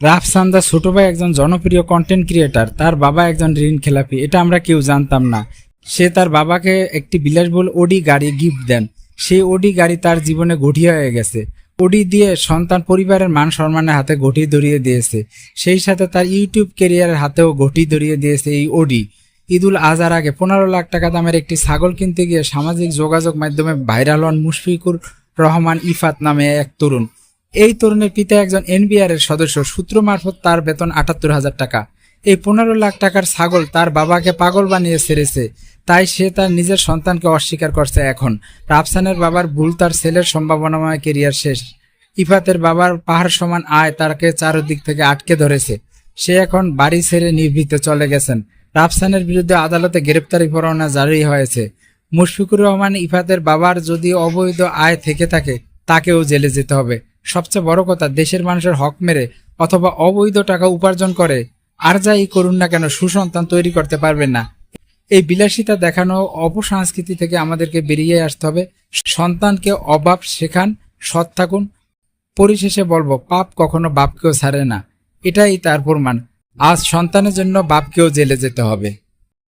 রাফসান্দা ছোট ভাই একজন জনপ্রিয় কন্টেন্ট ক্রিয়েটার তার বাবা একজন ঋণ খেলাপি, এটা আমরা কেউ জানতাম না। সে তার বাবাকে একটি বিলাসবহুল ওডি গাড়ি গিফট দেন। সেই ওডি গাড়ি তার জীবনে গঠিয়া হয়ে গেছে। ওডি দিয়ে সন্তান পরিবারের মান সম্মানের হাতে গঠি ধরিয়ে দিয়েছে। সেই সাথে তার ইউটিউব কেরিয়ারের হাতেও গঠি ধরিয়ে দিয়েছে এই ওডি। ঈদুল আজহার আগে পনেরো লাখ টাকা দামের একটি ছাগল কিনতে গিয়ে সামাজিক যোগাযোগ মাধ্যমে ভাইরাল হন মুশফিকুর রহমান ইফাত নামে এক তরুণ। এই তরুণের পিতা একজন এনবিআর এর সদস্য। সূত্র মারফত তার বেতন আটাত্তর হাজার টাকা। এই পনেরো লাখ টাকার ছাগল তার বাবাকে পাগল বানিয়ে ছেড়েছে। তাই সে তার নিজের সন্তানকে অস্বীকার করছে এখন। রাফসানের বাবার ভুল তার ছেলের সম্ভাবনাময় কেরিয়ার শেষ। ইফাতের বাবার পাহাড় সমান আয় তাকে চারদিক থেকে আটকে ধরেছে। সে এখন বাড়ি ছেড়ে নিভৃতে চলে গেছেন। রাফসানের বিরুদ্ধে আদালতে গ্রেপ্তারি পরোয়ানা জারি হয়েছে। মুশফিকুর রহমান ইফাতের বাবার যদি অবৈধ আয় থেকে থাকে, তাকেও জেলে যেতে হবে। সবচেয়ে বড় কথা, দেশের মানুষের হক মেরে অথবা অবৈধ টাকা উপার্জন করে, আর যাই করুন না কেন, সুসন্তান তৈরি করতে পারবেন না। এই বিলাসিতা দেখানো অপসংস্কৃতি থেকে আমাদেরকে বেরিয়ে আসতে হবে। সন্তানকে অভাব শেখান, সৎ থাকুন। পরিশেষে বলব, পাপ কখনো বাপকেও ছাড়ে না। এটাই তার প্রমাণ। আজ সন্তানের জন্য বাপকেও জেলে যেতে হবে।